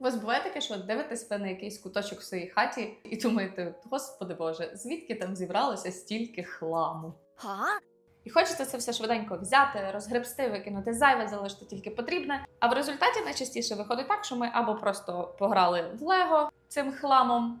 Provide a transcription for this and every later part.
вас буває таке, що дивитесь ви на якийсь куточок в своїй хаті і думаєте, господи Боже, звідки там зібралося стільки хламу? は І хочеться це все швиденько взяти, розгребсти, викинути зайве, залишити тільки потрібне. А в результаті найчастіше виходить так, що ми або просто пограли в Лего цим хламом,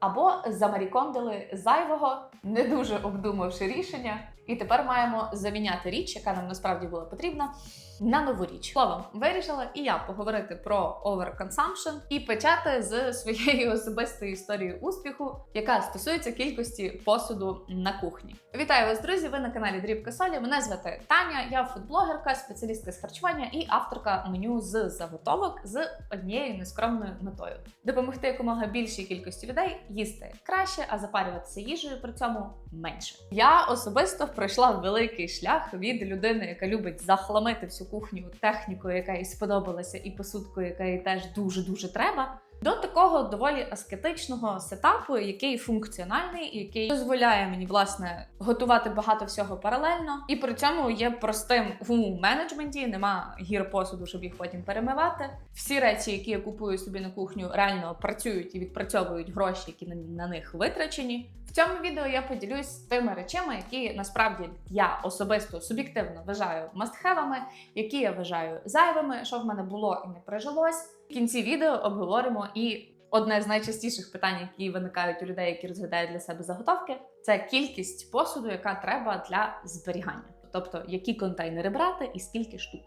або замарікондили зайвого, не дуже обдумавши рішення. І тепер маємо заміняти річ, яка нам насправді була потрібна, на нову річ. Словом, вирішила і я поговорити про overconsumption і почати з своєї особистої історії успіху, яка стосується кількості посуду на кухні. Вітаю вас, друзі! Ви на каналі Дрібка Солі. Мене звати Таня, я фудблогерка, спеціалістка з харчування і авторка меню з заготовок з однією нескромною метою: допомогти якомога більшій кількості людей їсти краще, а запарюватися їжею при цьому менше. Я особисто пройшла великий шлях від людини, яка любить захламити всю кухню технікою, яка їй сподобалася, і посудкою, яка їй теж дуже дуже треба. До такого доволі аскетичного сетапу, який функціональний, який дозволяє мені власне готувати багато всього паралельно, і при цьому є простим в менеджменті. Нема гір посуду, щоб їх потім перемивати. Всі речі, які я купую собі на кухню, реально працюють і відпрацьовують гроші, які на них витрачені. В цьому відео я поділюсь тими речами, які насправді я особисто суб'єктивно вважаю мастхевами, які я вважаю зайвими, що в мене було і не прижилось. В кінці відео обговоримо і одне з найчастіших питань, які виникають у людей, які розглядають для себе заготовки, це кількість посуду, яка треба для зберігання. Тобто, які контейнери брати і скільки штук.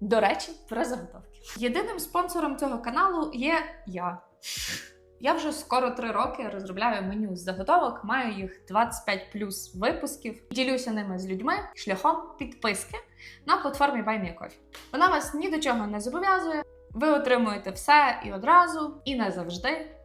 До речі, про заготовки. Єдиним спонсором цього каналу є я. Я вже скоро три роки розробляю меню з заготовок, маю їх 25 плюс випусків. Ділюся ними з людьми шляхом підписки на платформі BuyMeACoffee. Вона вас ні до чого не зобов'язує. Ви отримуєте все і одразу, і не завжди.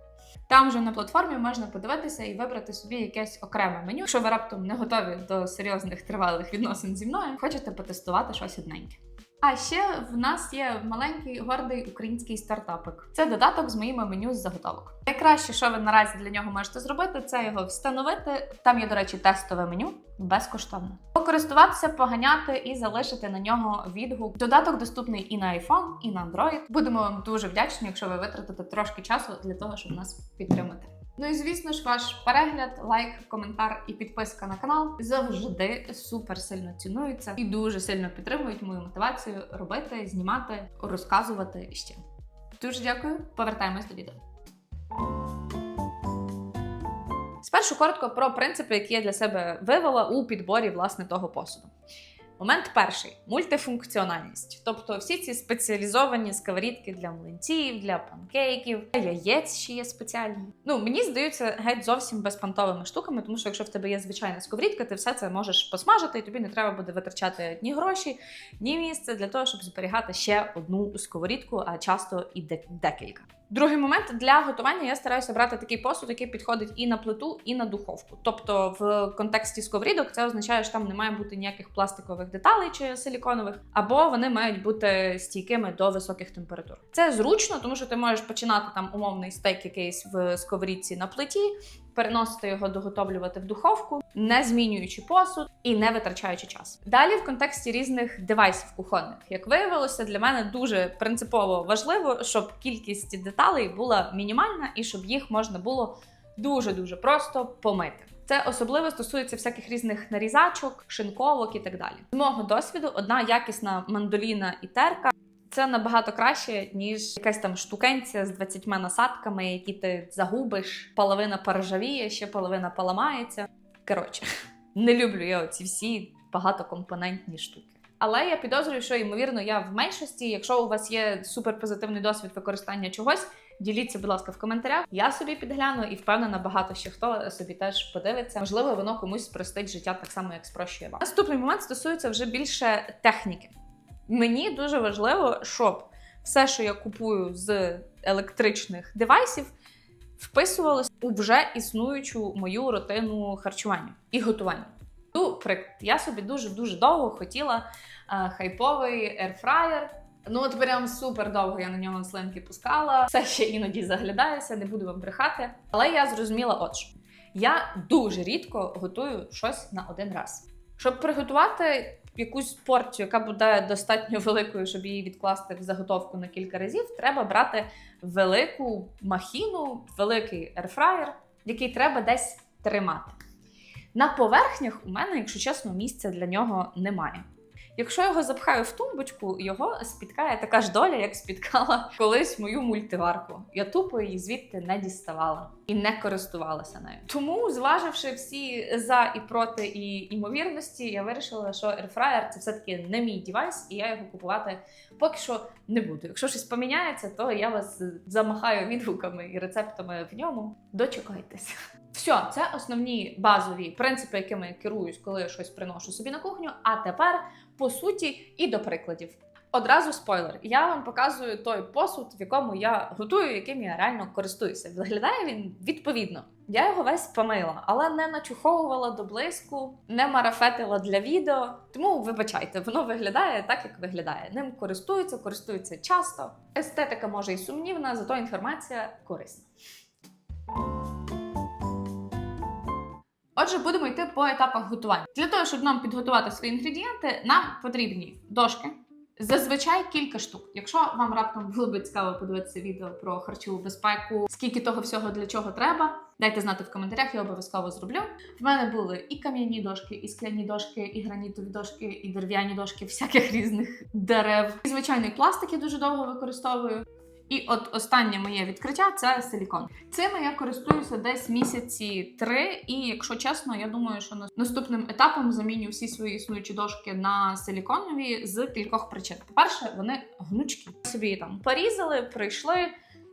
Там же на платформі можна подивитися і вибрати собі якесь окреме меню. Якщо ви раптом не готові до серйозних тривалих відносин зі мною, хочете потестувати щось одненьке. А ще в нас є маленький гордий український стартапик. Це додаток з моїми меню з заготовок. Найкраще, що ви наразі для нього можете зробити, це його встановити. Там є, до речі, тестове меню безкоштовно. Покористуватися, поганяти і залишити на нього відгук. Додаток доступний і на iPhone, і на Android. Будемо вам дуже вдячні, якщо ви витратите трошки часу для того, щоб нас підтримати. Ну і звісно ж, ваш перегляд, лайк, коментар і підписка на канал завжди супер сильно цінуються і дуже сильно підтримують мою мотивацію робити, знімати, розказувати ще. Дуже дякую. Повертаємось до відео. Спершу коротко про принципи, які я для себе вивела у підборі власне того посуду. Момент перший мультифункціональність. Тобто всі ці спеціалізовані сковорідки для млинців, для панкейків, яєць ще є спеціальні. Ну мені здаються геть зовсім безпонтовими штуками, тому що якщо в тебе є звичайна сковорідка, ти все це можеш посмажити, і тобі не треба буде витрачати ні гроші, ні місце для того, щоб зберігати ще одну сковорідку, а часто і декілька. Другий момент для готування я стараюся брати такий посуд, який підходить і на плиту, і на духовку. Тобто, в контексті сковорідок це означає, що там не має бути ніяких пластикових деталей чи силіконових, або вони мають бути стійкими до високих температур. Це зручно, тому що ти можеш починати там умовний стейк якийсь в сковорідці на плиті, переносити його доготовлювати в духовку, не змінюючи посуд і не витрачаючи час. Далі в контексті різних девайсів кухонних, як виявилося, для мене дуже принципово важливо, щоб кількість деталей була мінімальна і щоб їх можна було дуже дуже просто помити. Це особливо стосується всяких різних нарізачок, шинковок і так далі. З мого досвіду, одна якісна мандоліна і терка це набагато краще, ніж якась там штукенція з 20 насадками, які ти загубиш. Половина поржавіє, ще половина поламається. Коротше, не люблю я оці всі багатокомпонентні штуки. Але я підозрюю, що ймовірно я в меншості. Якщо у вас є суперпозитивний досвід використання чогось, діліться, будь ласка, в коментарях. Я собі підгляну і впевнена, багато ще хто собі теж подивиться. Можливо, воно комусь спростить життя так само, як спрощує вам. Наступний момент стосується вже більше техніки. Мені дуже важливо, щоб все, що я купую з електричних девайсів, вписувалось у вже існуючу мою рутину харчування і готування. Ну, приклад, я собі дуже дуже довго хотіла е, хайповий ерфраєр. Ну, от прям супер довго я на нього слинки пускала. Все ще іноді заглядаюся, не буду вам брехати. Але я зрозуміла, от що я дуже рідко готую щось на один раз. Щоб приготувати якусь порцію, яка буде достатньо великою, щоб її відкласти в заготовку на кілька разів, треба брати велику махіну, великий ерфраєр, який треба десь тримати. На поверхнях у мене, якщо чесно, місця для нього немає. Якщо його запхаю в тумбочку, його спіткає така ж доля, як спіткала колись мою мультиварку. Я тупо її звідти не діставала і не користувалася нею. Тому, зваживши всі за і проти і імовірності, я вирішила, що Airfryer – це все-таки не мій девайс, і я його купувати поки що не буду. Якщо щось поміняється, то я вас замахаю відгуками і рецептами в ньому. Дочекайтеся. Все, це основні базові принципи, якими я керуюсь, коли я щось приношу собі на кухню. А тепер по суті і до прикладів. Одразу спойлер. Я вам показую той посуд, в якому я готую, яким я реально користуюся. Виглядає він відповідно. Я його весь помила, але не начуховувала до блиску, не марафетила для відео. Тому вибачайте, воно виглядає так, як виглядає. Ним користуються, користуються часто. Естетика може і сумнівна, зато інформація корисна. Отже, будемо йти по етапах готування. Для того, щоб нам підготувати свої інгредієнти, нам потрібні дошки. Зазвичай кілька штук. Якщо вам раптом було би цікаво подивитися відео про харчову безпеку, скільки того всього для чого треба, дайте знати в коментарях, я обов'язково зроблю. В мене були і кам'яні дошки, і скляні дошки, і гранітові дошки, і дерев'яні дошки всяких різних дерев. І звичайний пластик я дуже довго використовую. І от останнє моє відкриття це силікон. Цим я користуюся десь місяці три. І якщо чесно, я думаю, що на- наступним етапом заміню всі свої існуючі дошки на силіконові з кількох причин. По-перше, вони гнучкі. Собі там порізали, прийшли.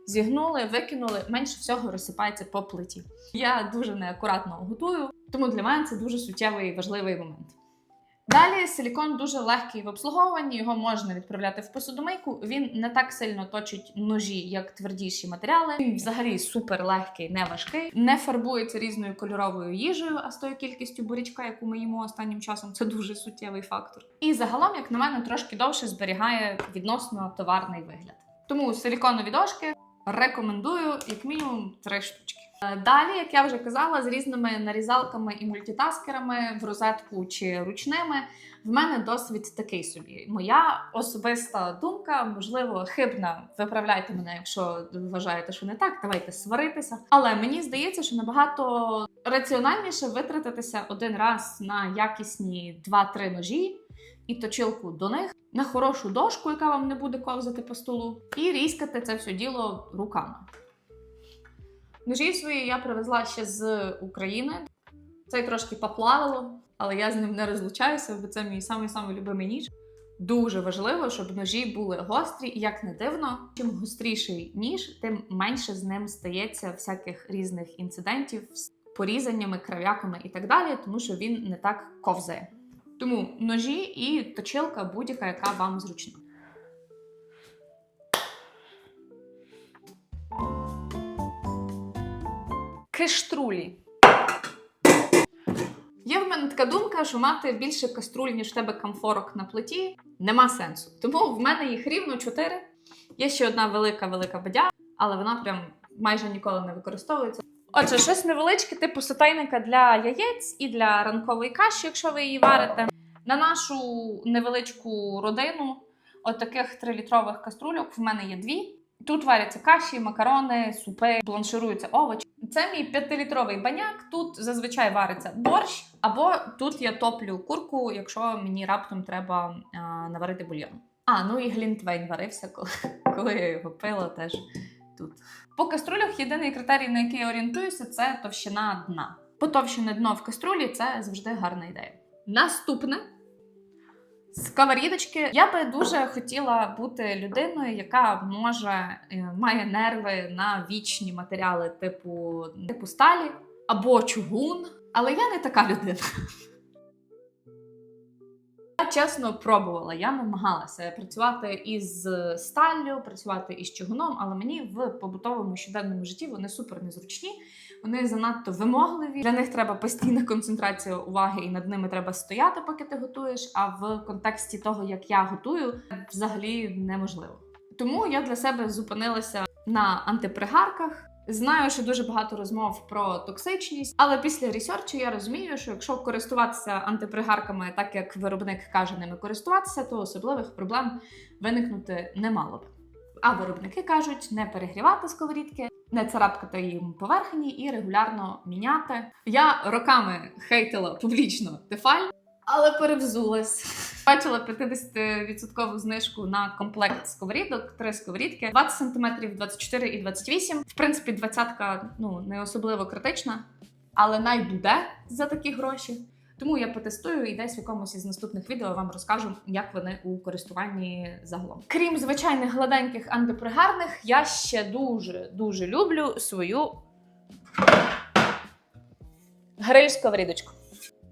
Зігнули, викинули, менше всього розсипається по плиті. Я дуже неакуратно готую, тому для мене це дуже суттєвий і важливий момент. Далі силікон дуже легкий в обслуговуванні, його можна відправляти в посудомийку. Він не так сильно точить ножі, як твердіші матеріали. Він взагалі супер легкий, не важкий, не фарбується різною кольоровою їжею, а з тою кількістю бурячка, яку ми їмо останнім часом, це дуже суттєвий фактор. І загалом, як на мене, трошки довше зберігає відносно товарний вигляд. Тому силіконові дошки рекомендую як мінімум три штучки. Далі, як я вже казала, з різними нарізалками і мультитаскерами в розетку чи ручними, в мене досвід такий собі. Моя особиста думка, можливо, хибна. Виправляйте мене, якщо вважаєте, що не так, давайте сваритися. Але мені здається, що набагато раціональніше витратитися один раз на якісні 2-3 ножі і точилку до них, на хорошу дошку, яка вам не буде ковзати по столу, і різкати це все діло руками. Ножі свої я привезла ще з України. Цей трошки поплавило, але я з ним не розлучаюся, бо це мій самий самий любимий ніж. Дуже важливо, щоб ножі були гострі, і як не дивно, чим гостріший ніж, тим менше з ним стається всяких різних інцидентів з порізаннями, крав'яками і так далі, тому що він не так ковзає. Тому ножі і точилка будь-яка, яка вам зручна. Киштрулі. Є в мене така думка, що мати більше каструль, ніж в тебе камфорок на плиті, нема сенсу. Тому в мене їх рівно чотири. Є ще одна велика велика бадя, але вона прям майже ніколи не використовується. Отже, щось невеличке, типу сотейника для яєць і для ранкової каші, якщо ви її варите. На нашу невеличку родину, отаких трилітрових каструльок, в мене є дві. Тут варяться каші, макарони, супи, бланшируються овочі. Це мій п'ятилітровий баняк. Тут зазвичай вариться борщ, або тут я топлю курку, якщо мені раптом треба а, наварити бульйон. А, ну і глінтвейн варився, коли, коли я його пила теж тут. По каструлях єдиний критерій, на який я орієнтуюся, це товщина дна. Потовщене дно в каструлі це завжди гарна ідея. Наступне Сковорідочки. Я би дуже хотіла бути людиною, яка може е, має нерви на вічні матеріали, типу, типу сталі або чугун. Але я не така людина. Я чесно пробувала. Я намагалася працювати із сталлю, працювати із чугуном, але мені в побутовому щоденному житті вони супер незручні. Вони занадто вимогливі. Для них треба постійна концентрація уваги, і над ними треба стояти, поки ти готуєш. А в контексті того, як я готую, взагалі неможливо. Тому я для себе зупинилася на антипригарках. Знаю, що дуже багато розмов про токсичність, але після ресерчу я розумію, що якщо користуватися антипригарками, так як виробник каже ними користуватися, то особливих проблем виникнути не мало б. А виробники кажуть не перегрівати сковорідки, не царапкати їм поверхні і регулярно міняти. Я роками хейтила публічно тефаль, але перевзулась. Бачила 50% знижку на комплект сковорідок, три сковорідки, 20 см, 24 і 28. В принципі, двадцятка ну не особливо критична, але найбуде за такі гроші. Тому я потестую і десь в якомусь із наступних відео вам розкажу, як вони у користуванні загалом. Крім звичайних гладеньких антипригарних, я ще дуже дуже люблю свою гриль сковорідочку.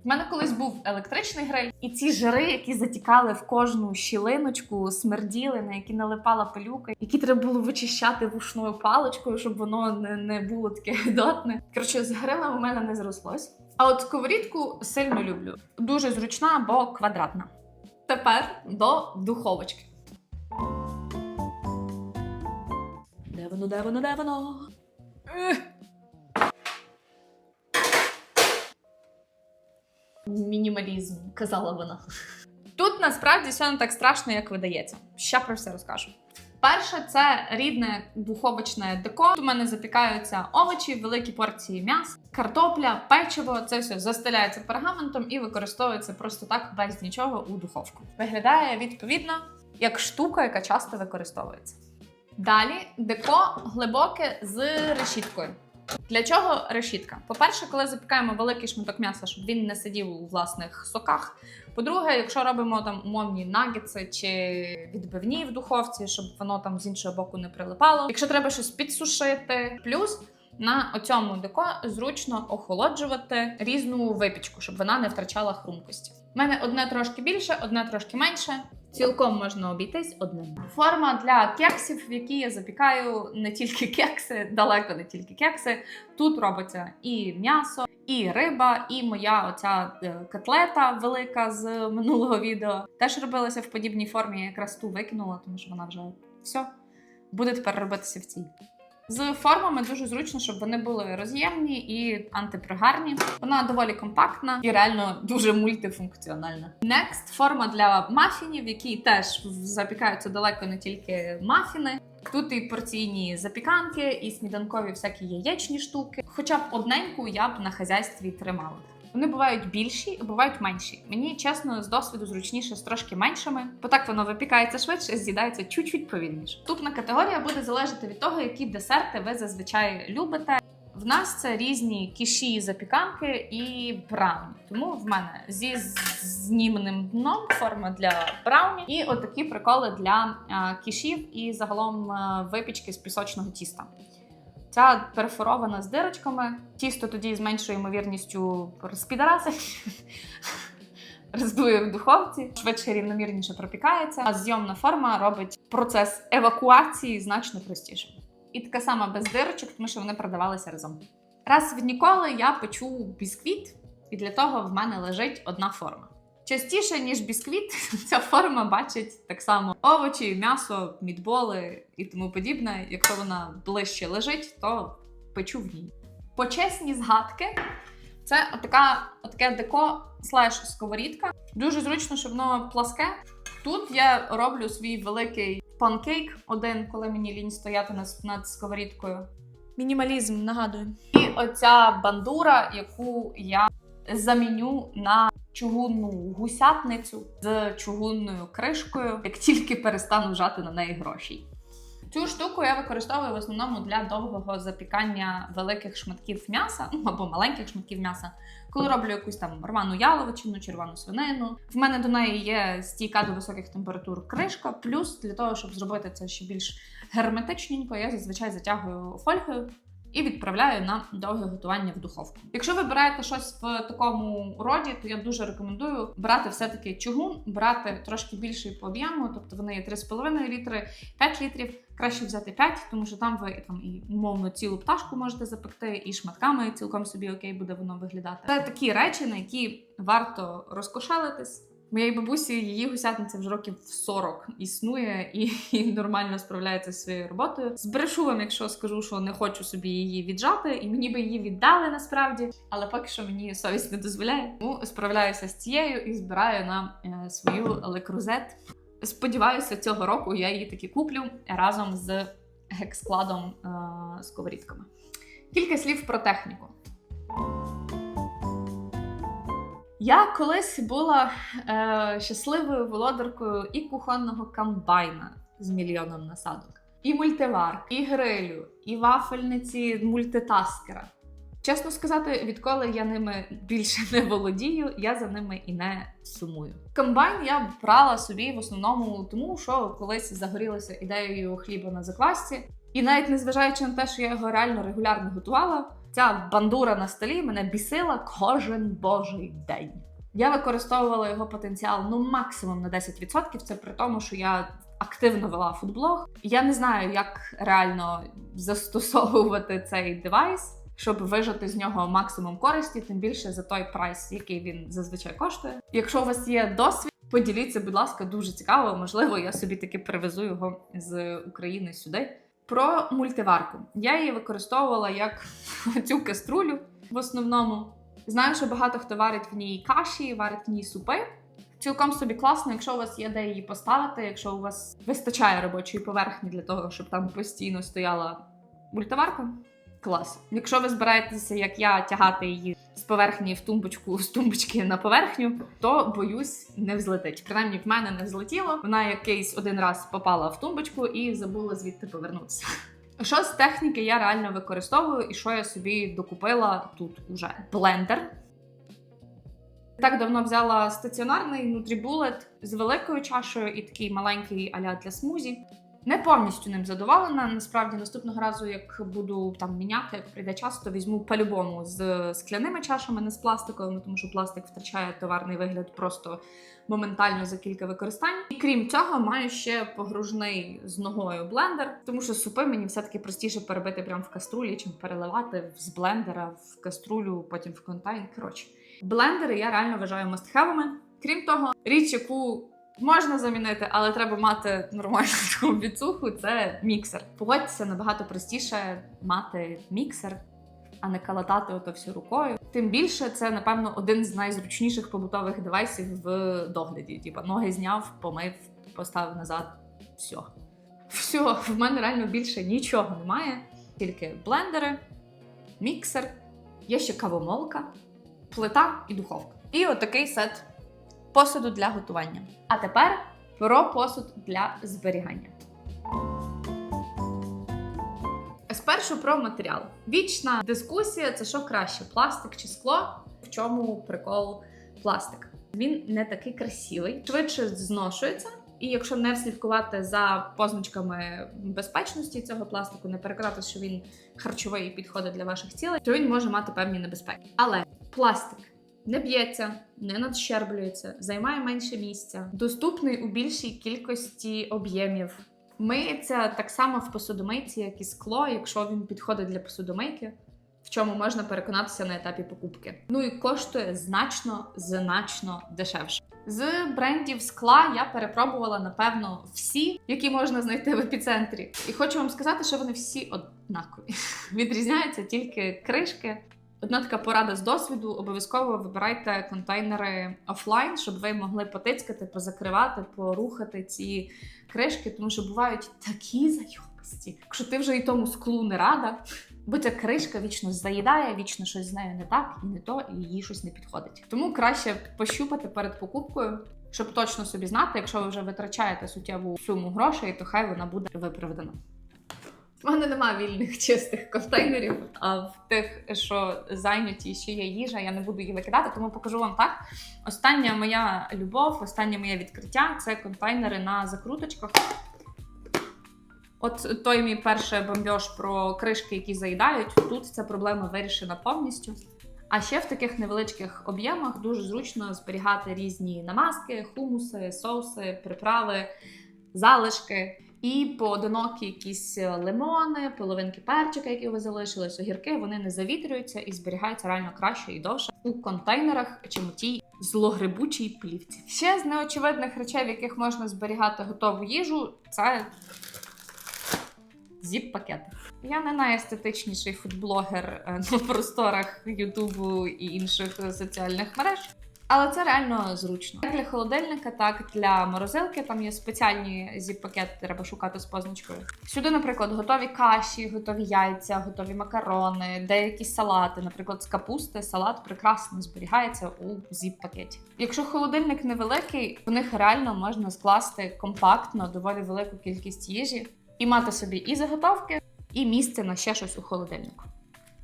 У мене колись був електричний гриль, і ці жири, які затікали в кожну щілиночку, смерділи, на які налипала пилюка, які треба було вичищати вушною паличкою, щоб воно не, не було таке гидотне. Коротше, з грилем у мене не зрослось. А от сковорідку сильно люблю. Дуже зручна, бо квадратна. Тепер до духовочки. Де воно, де воно, де воно? Мінімалізм, казала вона. Тут насправді все не так страшно, як видається. Ще про все розкажу. Перше, це рідне духовочне деко. У мене запікаються овочі, великі порції м'яса, картопля, печиво. Це все застеляється пергаментом і використовується просто так без нічого у духовку. Виглядає відповідно як штука, яка часто використовується. Далі деко глибоке з решіткою. Для чого решітка? По-перше, коли запікаємо великий шматок м'яса, щоб він не сидів у власних соках. По-друге, якщо робимо там умовні нагетси чи відбивні в духовці, щоб воно там з іншого боку не прилипало. Якщо треба щось підсушити, плюс на оцьому деко зручно охолоджувати різну випічку, щоб вона не втрачала хрумкості. У мене одне трошки більше, одне трошки менше. Цілком можна обійтись одним. Форма для кексів, в які я запікаю не тільки кекси, далеко не тільки кекси. Тут робиться і м'ясо, і риба, і моя оця е, котлета велика з минулого відео. Теж робилася в подібній формі. Я якраз ту викинула, тому що вона вже все буде тепер робитися в цій. З формами дуже зручно, щоб вони були роз'ємні і антипригарні. Вона доволі компактна і реально дуже мультифункціональна. Next – форма для мафінів, які теж запікаються далеко не тільки мафіни. Тут і порційні запіканки, і сніданкові всякі яєчні штуки. Хоча б одненьку я б на хазяйстві тримала. Вони бувають більші, бувають менші. Мені чесно з досвіду зручніше з трошки меншими, бо так воно випікається швидше, з'їдається чуть-чуть повільніше. Наступна категорія буде залежати від того, які десерти ви зазвичай любите. В нас це різні кіші, запіканки і брауні. Тому в мене зі знімним дном форма для брауні і отакі приколи для а, кішів і загалом а, випічки з пісочного тіста. Ця перфорована з дирочками. Тісто тоді з меншою ймовірністю розпідарасить. Роздує в духовці, швидше рівномірніше пропікається, а зйомна форма робить процес евакуації значно простішим. І така сама без дирочок, тому що вони продавалися разом. Раз в ніколи я печу бісквіт, і для того в мене лежить одна форма. Частіше, ніж бісквіт, ця форма бачить так само овочі, м'ясо, мідболи і тому подібне. Якщо вона ближче лежить, то печу в ній. Почесні згадки це отака, отаке деко слеш сковорідка. Дуже зручно, що воно пласке. Тут я роблю свій великий панкейк один, коли мені лінь стояти над, над сковорідкою. Мінімалізм нагадую. І оця бандура, яку я заміню на чугунну гусятницю з чугунною кришкою, як тільки перестану вжати на неї гроші. Цю штуку я використовую в основному для довгого запікання великих шматків м'яса ну, або маленьких шматків м'яса, коли роблю якусь там рвану яловичину, червону свинину. В мене до неї є стійка до високих температур кришка. Плюс для того, щоб зробити це ще більш герметичненько, я зазвичай затягую фольгою і відправляю на довге готування в духовку. Якщо ви берете щось в такому роді, то я дуже рекомендую брати все-таки чугун, брати трошки більший по об'єму, тобто вони є 3,5 літри, 5 літрів. Краще взяти 5, тому що там ви там і умовно цілу пташку можете запекти, і шматками цілком собі окей буде воно виглядати. Це такі речі, на які варто розкошелитись. Моєї бабусі її гусятниця вже років 40 існує і, і нормально справляється зі своєю роботою. Збрешу вам, якщо скажу, що не хочу собі її віджати, і мені би її віддали насправді, але поки що мені совість не дозволяє. Тому справляюся з цією і збираю на е, свою лекрузет. Сподіваюся, цього року я її таки куплю разом з гекскладом е- сковорідками. Кілька слів про техніку. Я колись була е, щасливою володаркою і кухонного комбайна з мільйоном насадок, і мультивар, і грилю, і вафельниці мультитаскера. Чесно сказати, відколи я ними більше не володію, я за ними і не сумую. Комбайн я брала собі в основному тому, що колись загорілася ідеєю хліба на заквасці, і навіть незважаючи на те, що я його реально регулярно готувала, ця бандура на столі мене бісила кожен божий день. Я використовувала його потенціал ну максимум на 10%. Це при тому, що я активно вела фудблог. Я не знаю, як реально застосовувати цей девайс, щоб вижати з нього максимум користі, тим більше за той прайс, який він зазвичай коштує. Якщо у вас є досвід, поділіться, будь ласка, дуже цікаво. Можливо, я собі таки привезу його з України сюди. Про мультиварку. Я її використовувала як цю каструлю в основному. Знаю, що багато хто варить в ній каші, варить в ній супи. Цілком собі класно, якщо у вас є де її поставити, якщо у вас вистачає робочої поверхні для того, щоб там постійно стояла мультиварка. Клас. Якщо ви збираєтеся, як я, тягати її з поверхні в тумбочку, з тумбочки на поверхню, то боюсь, не взлетить. Принаймні, в мене не взлетіло. Вона якийсь один раз попала в тумбочку і забула звідти повернутися. Що з техніки я реально використовую, і що я собі докупила тут уже блендер. Так давно взяла стаціонарний Nutribullet з великою чашею і такий маленький аля для смузі. Не повністю ним задоволена. Насправді, наступного разу, як буду там міняти, як прийде час, то візьму по-любому з скляними чашами, не з пластиковими, тому що пластик втрачає товарний вигляд просто моментально за кілька використань. І крім цього, маю ще погружний з ногою блендер, тому що супи мені все-таки простіше перебити прямо в каструлі, чим переливати з блендера в каструлю, потім в контейнер. Коротше, блендери я реально вважаю мастхевами. Крім того, річ, яку Можна замінити, але треба мати нормальну таку біцуху. Це міксер. Погодьтеся, набагато простіше мати міксер, а не калатати ото всю рукою. Тим більше це, напевно, один з найзручніших побутових девайсів в догляді. Типа ноги зняв, помив, поставив назад. Все. Все, в мене реально більше нічого немає. Тільки блендери, міксер, є ще кавомолка, плита і духовка. І отакий сет посуду для готування. А тепер про посуд для зберігання. Спершу про матеріал. Вічна дискусія: це що краще: пластик чи скло? В чому прикол пластик? Він не такий красивий, швидше зношується. І якщо не слідкувати за позначками безпечності цього пластику, не переконати, що він харчовий і підходить для ваших цілей, то він може мати певні небезпеки. Але пластик не б'ється, не надщерблюється, займає менше місця, доступний у більшій кількості об'ємів. Миється так само в посудомийці, як і скло, якщо він підходить для посудомийки, в чому можна переконатися на етапі покупки. Ну і коштує значно, значно дешевше. З брендів скла я перепробувала напевно всі, які можна знайти в епіцентрі. І хочу вам сказати, що вони всі однакові. Відрізняються тільки кришки. Одна така порада з досвіду: обов'язково вибирайте контейнери офлайн, щоб ви могли потицькати, позакривати, порухати ці кришки, тому що бувають такі зайобисті. Якщо ти вже і тому склу не рада, бо ця кришка вічно заїдає, вічно щось з нею не так і не то, і їй щось не підходить. Тому краще пощупати перед покупкою. Щоб точно собі знати, якщо ви вже витрачаєте суттєву суму грошей, то хай вона буде виправдана. У мене немає вільних чистих контейнерів. А в тих, що зайняті ще є їжа, я не буду її викидати, тому покажу вам так. Остання моя любов, останнє моє відкриття це контейнери на закруточках. От той мій перший бомбьош про кришки, які заїдають. Тут ця проблема вирішена повністю. А ще в таких невеличких об'ємах дуже зручно зберігати різні намазки, хумуси, соуси, приправи, залишки. І поодинокі якісь лимони, половинки перчика, які ви залишились, огірки, вони не завітрюються і зберігаються реально краще і довше у контейнерах, чим у тій злогрибучій плівці. Ще з неочевидних речей, в яких можна зберігати готову їжу, це зіп-пакет. Я не найестетичніший фудблогер е, на просторах Ютубу і інших соціальних мереж. Але це реально зручно. Як для холодильника, так для морозилки. Там є спеціальні зіп-пакети, треба шукати з позначкою. Сюди, наприклад, готові каші, готові яйця, готові макарони, деякі салати. Наприклад, з капусти салат прекрасно зберігається у зіп-пакеті. Якщо холодильник невеликий, в них реально можна скласти компактно доволі велику кількість їжі і мати собі і заготовки, і місце на ще щось у холодильнику.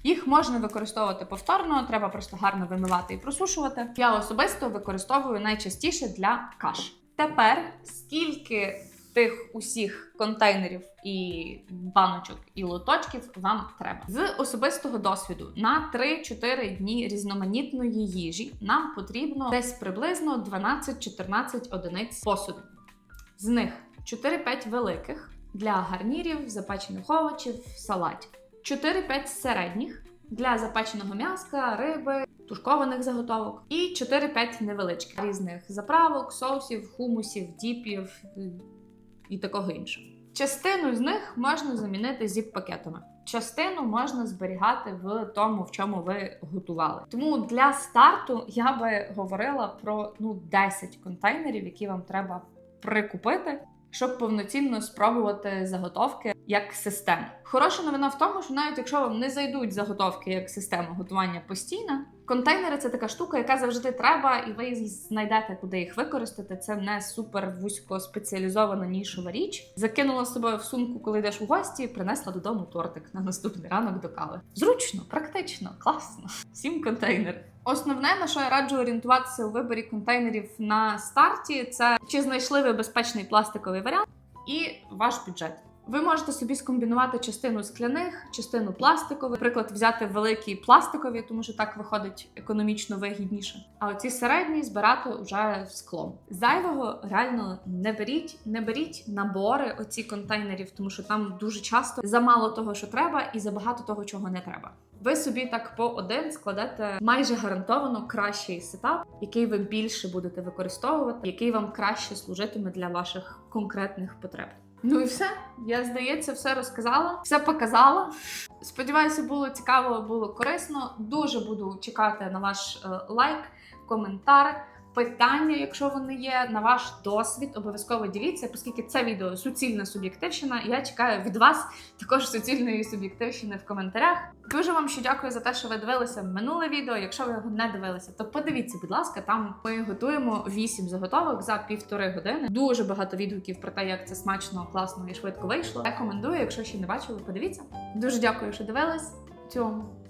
Їх можна використовувати повторно, треба просто гарно вимивати і просушувати. Я особисто використовую найчастіше для каш. Тепер скільки тих усіх контейнерів і баночок і лоточків вам треба з особистого досвіду на 3-4 дні різноманітної їжі нам потрібно десь приблизно 12-14 одиниць посуду. З них 4-5 великих для гарнірів, запечених овочів, салатів. 4-5 середніх для запеченого м'яска, риби, тушкованих заготовок, і 4-5 невеличких різних заправок, соусів, хумусів, діпів е, і такого іншого. Частину з них можна замінити зіп-пакетами. Частину можна зберігати в тому, в чому ви готували. Тому для старту я би говорила про ну 10 контейнерів, які вам треба прикупити, щоб повноцінно спробувати заготовки як систему. Хороша новина в тому, що навіть якщо вам не зайдуть заготовки як система готування постійно, контейнери це така штука, яка завжди треба, і ви знайдете, куди їх використати. Це не супер вузько спеціалізована нішова річ. Закинула з собою в сумку, коли йдеш у гості, принесла додому тортик на наступний ранок до кави. Зручно, практично, класно. Сім контейнер. Основне, на що я раджу орієнтуватися у виборі контейнерів на старті, це чи знайшли ви безпечний пластиковий варіант і ваш бюджет. Ви можете собі скомбінувати частину скляних, частину пластикових, наприклад, взяти великі пластикові, тому що так виходить економічно вигідніше. А оці середні збирати вже склом. Зайвого реально не беріть, не беріть набори оці контейнерів, тому що там дуже часто замало того, що треба, і забагато того, чого не треба. Ви собі так по один складете майже гарантовано кращий сетап, який ви більше будете використовувати, який вам краще служитиме для ваших конкретних потреб. Ну і все. Я здається, все розказала, все показала. Сподіваюся, було цікаво, було корисно. Дуже буду чекати на ваш е, лайк, коментар, питання, якщо вони є, на ваш досвід. Обов'язково діліться, оскільки це відео суцільна суб'єктивщина. Я чекаю від вас також суцільної суб'єктивщини в коментарях. Дуже вам ще дякую за те, що ви дивилися минуле відео. Якщо ви його не дивилися, то подивіться, будь ласка, там ми готуємо 8 заготовок за півтори години. Дуже багато відгуків про те, як це смачно, класно і швидко вийшло. Рекомендую, якщо ще не бачили, подивіться. Дуже дякую, що дивились. Цьому